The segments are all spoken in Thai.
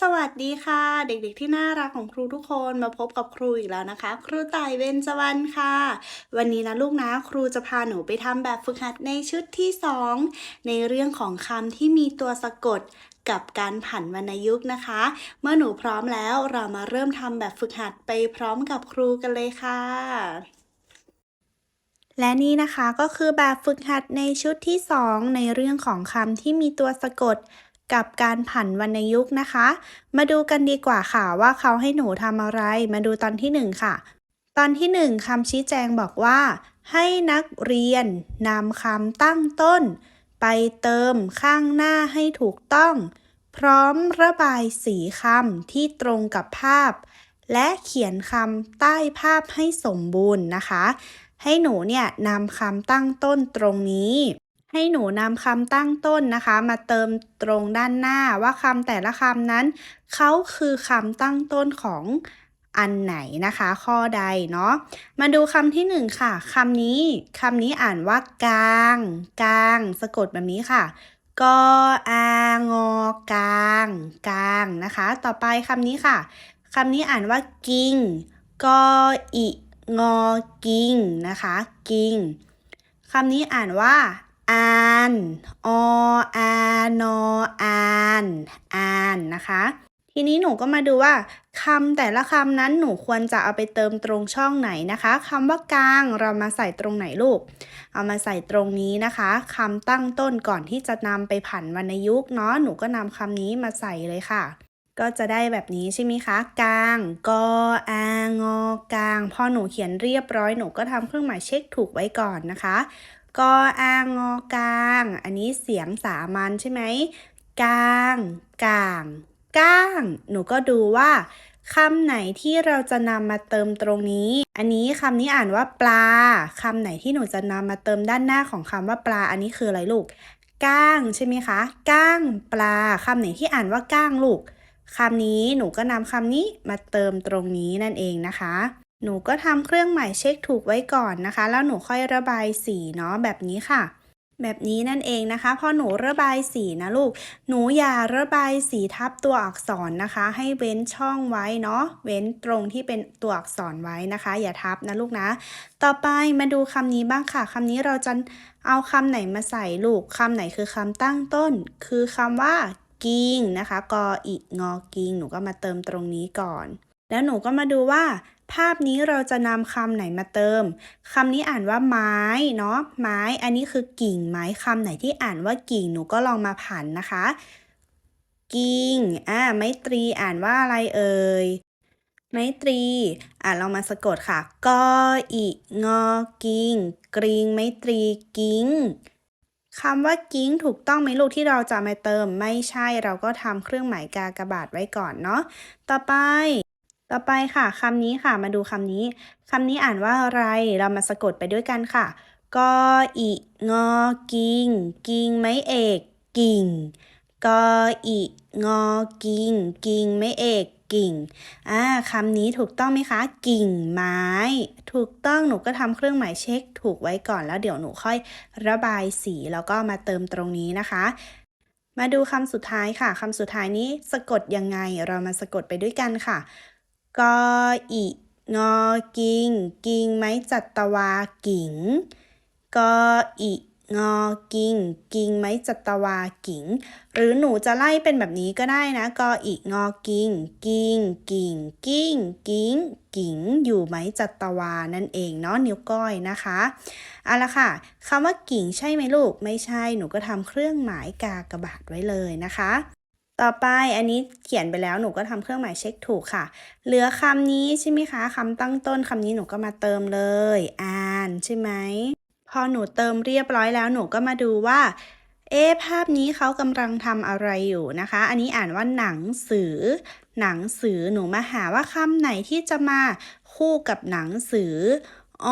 สวัสดีค่ะ เด็กๆที่น่ารักของครูทุกคนมาพบกับครูอีกแล้วนะคะ ครูต่ายเบญจวรรณค่ะ วันนี้นะลูกนะครูจะพาหนูไปทำแบบฝึกหัดในชุดที่ 2 ในเรื่องของคำที่มีตัวสะกดกับการผันวรรณยุกต์นะคะ เมื่อหนูพร้อมแล้วเรามาเริ่มทำแบบฝึกหัดไปพร้อมกับครูกันเลยค่ะและนี่นะคะก็คือแบบฝึกหัดในชุดที่ 2 ในเรื่องของคำที่มีตัวสะกด กับการผันวรรณยุกต์นะคะ มาดูกันดีกว่าค่ะว่าเขาให้หนูทำอะไร มาดูตอนที่ 1 ค่ะ ตอนที่ 1คำชี้แจงบอกว่า ให้นักเรียนนำคำตั้งต้น ไปเติมข้างหน้าให้ถูกต้อง พร้อมระบายสีคำที่ตรงกับภาพ และเขียนคำใต้ภาพให้สมบูรณ์นะคะ ให้หนูเนี่ยนำคำตั้งต้นตรงนี้ ให้หนูนำคำตั้งต้นนะคะ มาเติมตรงด้านหน้าว่าคำแต่ละคำนั้นเขาคือคำตั้งต้นของอันไหนนะคะ ข้อใดเนาะมาดูคำที่หนึ่งค่ะคำนี้คำนี้อ่านว่ากลางกลาง สะกดแบบนี้ค่ะกอางอกลางกลางนะคะ ต่อไปคำนี้ค่ะคำนี้อ่านว่ากิงกออิงอกิงนะคะ กิงคำนี้อ่านว่า อานออานออานอานนะคะ ทีนี้หนูก็มาดูว่าคำแต่ละคำนั้นหนูควรจะเอาไปเติมตรงช่องไหนนะคะคำว่ากลางเรามาใส่ตรงไหนลูก เอามาใส่ตรงนี้นะคะคำตั้งต้นก่อนที่จะนำไปผันวรรณยุกต์เนาะหนูก็นำคำนี้มาใส่เลยค่ะก็จะได้แบบนี้ใช่ไหมคะกลางกออางอกลาง พอหนูเขียนเรียบร้อยหนูก็ทำเครื่องหมายเช็คถูกไว้ก่อนนะคะ กออางอกลาง อันนี้เสียงสามัญใช่ไหมกลางกลางก้าง หนูก็ดูว่าคำไหนที่เราจะนำมาเติมตรงนี้ อันนี้คำนี้อ่านว่าปลาคำไหนที่หนูจะนำมาเติมด้านหน้าของคำว่าปลา อันนี้คืออะไรลูกก้างใช่ไหมคะก้างปลาคำไหนที่อ่านว่าก้างลูกคำนี้หนูก็นำคำนี้มาเติมตรงนี้นั่นเองนะคะ หนูก็ทำเครื่องหมายเช็คถูกไว้ก่อนนะคะ แล้วหนูค่อยระบายสีเนาะแบบนี้ค่ะ แบบนี้นั่นเองนะคะพอหนูระบายสีนะลูก หนูอย่าระบายสีทับตัวอักษรนะคะ ให้เว้นช่องไว้เนาะเว้นตรงที่เป็นตัวอักษรไว้นะคะ อย่าทับนะลูกนะ ต่อไปมาดูคำนี้บ้างค่ะคำนี้เราจะเอาคำไหนมาใส่ลูกคำไหนคือคำตั้งต้น คือคำว่ากิงนะคะกออีงอกิงหนูก็มาเติมตรงนี้ก่อน แล้วหนูก็มาดูว่า ภาพนี้เราจะนำคำไหนมาเติมคำนี้อ่านว่าไม้เนาะไม้ อันนี้คือกิ่งไม้คำไหนที่อ่านว่ากิ่งหนูก็ลองมาผันนะคะ กิ่งอ่าไม้ตรีอ่านว่าอะไรเอ่ยไม้ตรี อ่าเรามาสะกดค่ะ กออีงอกิงกริงไม้ตรีกิ้งคำว่ากิ้งถูกต้องไหมลูกที่เราจะมาเติมไม่ใช่เราก็ทำเครื่องหมายกากบาทไว้ก่อนเนาะต่อไป ต่อไปค่ะคำนี้ค่ะมาดูคำนี้คำนี้อ่านว่าอะไรเรามาสะกดไปด้วยกันค่ะกออีงอกิงกิงไม่เอกกิ่งกออีงอกิงกิงไม่เอกกิ่งอ่าคำนี้ถูกต้องไหมคะ กิ่งไม้ ถูกต้องหนูก็ทำเครื่องหมายเช็ค ถูกไว้ก่อนแล้วเดี๋ยวหนูค่อยระบายสีแล้วก็มาเติมตรงนี้นะคะ มาดูคำสุดท้ายค่ะคำสุดท้ายนี้สะกดยังไงเรามาสะกดไปด้วยกันค่ะ กออีงอกิง กิงไม้จัตวากิงกออีงอกิง กิงไม้จัตวากิง หรือหนูจะไล่เป็นแบบนี้ก็ได้นะกออีงอกิง กิง กิง กิง กิง กิง อยู่ไม้จัตวานั่นเองเนาะนิ้วก้อยนะคะเอาละค่ะคำว่ากิงใช่ไหมลูก ไม่ใช่หนูก็ทำเครื่องหมายกากระบาทไว้เลยนะคะ ต่อไปอันนี้เขียนไปแล้วหนูก็ทำเครื่องหมายเช็คถูกค่ะ เหลือคำนี้ใช่ไหมคะคำตั้งต้นคำนี้หนูก็มาเติมเลย อ่านใช่ไหมพอหนูเติมเรียบร้อยแล้วหนูก็มาดูว่า เอ๊ภาพนี้เขากำลังทำอะไรอยู่นะคะ อันนี้อ่านว่าหนังสือ หนังสือหนูมาหาว่าคำไหนที่จะมาคู่กับหนังสือ อ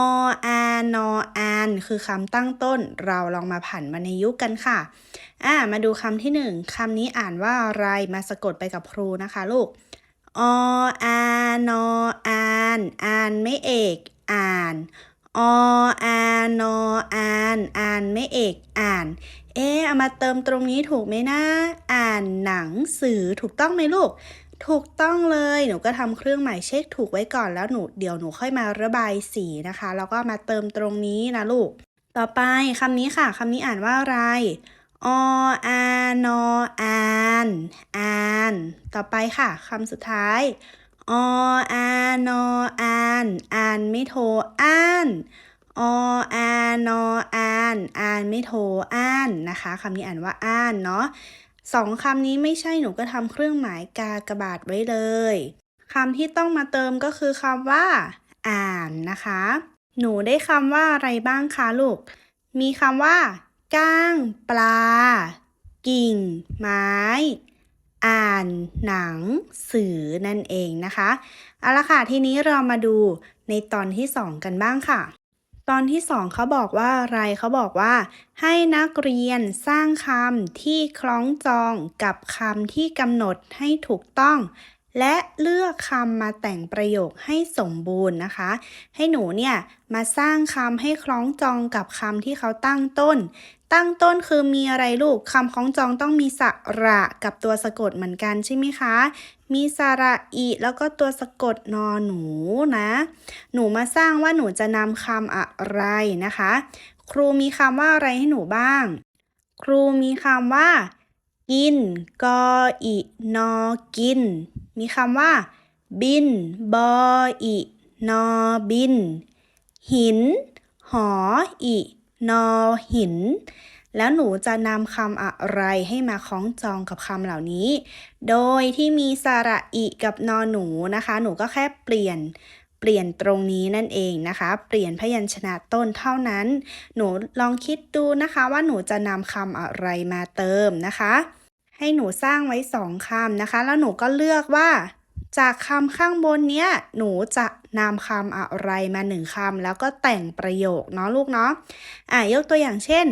อานออานคือคำตั้งต้น เราลองมาผันวรรณยุกต์กันค่ะ อ่า มาดูคำที่หนึ่งคำนี้อ่านว่าอะไร มาสะกดไปกับครูนะคะลูก ออานออาน อ่านไม่เอก อ่าน ออานออาน อ่านไม่เอก อ่าน เอ๊ะเอามาเติมตรงนี้ถูกไหมนะ อ่านหนังสือถูกต้องไหมลูก ถูกต้องเลยหนูก็ทำเครื่องหมายเช็คถูกไว้ก่อนแล้วหนูเดี๋ยวหนูค่อยมาระบายสีนะคะ แล้วก็มาเติมตรงนี้นะลูก ต่อไปคำนี้ค่ะคำนี้อ่านว่าอะไรออานออานอานต่อไปค่ะคำสุดท้ายออานออานอ่านไม่โทอ่านออานออานอ่านไม่โทอ่านนะคะคำนี้อ่านว่าอ่านเนาะ สองคำนี้ไม่ใช่หนูก็ทำเครื่องหมายกากระบาทไว้เลยคำที่ต้องมาเติมก็คือคำว่า อ่านนะคะ หนูได้คำว่าอะไรบ้างคะลูก มีคำว่าก้างปลา กิ่ง ไม้ อ่าน หนัง สือนั่นเองนะคะ เอาละค่ะ ทีนี้เรามาดูในตอนที่สองกันบ้างค่ะ ตอนที่สองเขาบอกว่าอะไรเขาบอกว่า ให้นักเรียนสร้างคำที่คล้องจองกับคำที่กำหนดให้ถูกต้อง และเลือกคำมาแต่งประโยคให้สมบูรณ์นะคะ ให้หนูเนี่ยมาสร้างคำให้คล้องจองกับคำที่เขาตั้งต้น ตั้งต้นคือมีอะไรลูกคำคล้องจองต้องมีสระกับตัวสะกดเหมือนกันใช่ไหมคะ มีสระอีแล้วก็ตัวสะกดนอหนูนะ หนูมาสร้างว่าหนูจะนำคำอะไรนะคะ ครูมีคำว่าอะไรให้หนูบ้าง ครูมีคำว่า กินกออินอกิน มีคำว่า บิน บออินอบิน หิน หออินอหิน แล้วหนูจะนำคำอะไรให้มาคล้องจองกับคำเหล่านี้ โดยที่มีสระอิกับนอหนูนะคะ หนูก็แค่เปลี่ยนเปลี่ยนตรงนี้นั่นเองนะคะ เปลี่ยนพยัญชนะต้นเท่านั้น หนูลองคิดดูนะคะว่าหนูจะนำคำอะไรมาเติมนะคะ ให้หนูสร้างไว้สองคำนะคะ แล้วหนูก็เลือกว่า จากคำข้างบนเนี้ยหนูจะนำคำอะไรมาหนึ่งคำแล้วก็แต่งประโยคเนาะลูกเนาะอะยกตัวอย่างเช่น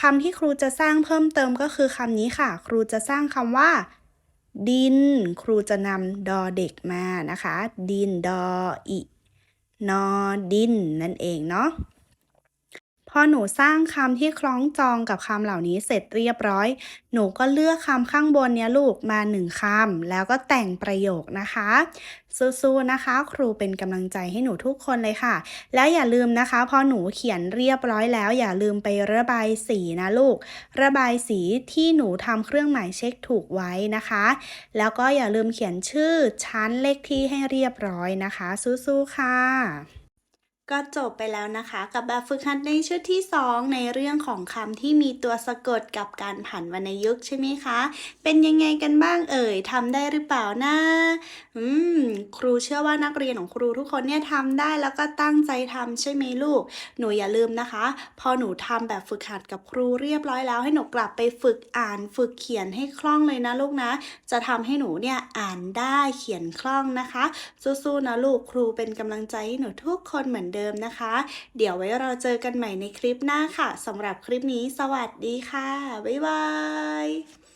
คำที่ครูจะสร้างเพิ่มเติมก็คือคำนี้ค่ะ ครูจะสร้างคำว่า ดิน ครูจะนำดอเด็กมานะคะ ดินดออินอดินนั่นเองเนาะ พอหนูสร้างคำที่คล้องจองกับคำเหล่านี้เสร็จเรียบร้อย หนูก็เลือกคำข้างบนเนี้ยลูกมาหนึ่งคำแล้วก็แต่งประโยคนะคะสู้ๆนะคะ ครูเป็นกำลังใจให้หนูทุกคนเลยค่ะ แล้วอย่าลืมนะคะพอหนูเขียนเรียบร้อยแล้ว อย่าลืมไประบายสีนะลูก ระบายสีที่หนูทำเครื่องหมายเช็คถูกไว้นะคะ แล้วก็อย่าลืมเขียนชื่อชั้นเลขที่ให้เรียบร้อยนะคะ สู้ๆค่ะ ก็จบไปแล้วนะคะกับแบบฝึกหัดในชุดที่ 2 ในเรื่องของคำที่มีตัวสะกดกับการผันวรรณยุกต์ใช่ไหมคะ เป็นยังไงกันบ้างเอ่ยทำได้หรือเปล่านะอืมครูเชื่อว่านักเรียนของครูทุกคนเนี่ยทำได้แล้วก็ตั้งใจทำใช่ไหมลูก หนูอย่าลืมนะคะ พอหนูทำแบบฝึกหัดกับครูเรียบร้อยแล้ว ให้หนูกลับไปฝึกอ่านฝึกเขียนให้คล่องเลยนะลูกนะ จะทำให้หนูเนี่ยอ่านได้เขียนคล่องนะคะสู้ๆนะลูกครูเป็นกำลังใจให้หนูทุกคนเหมือนเดิเดิมนะคะ เดี๋ยวไว้เราเจอกันใหม่ในคลิปหน้าค่ะสำหรับคลิปนี้สวัสดีค่ะ บ๊ายบาย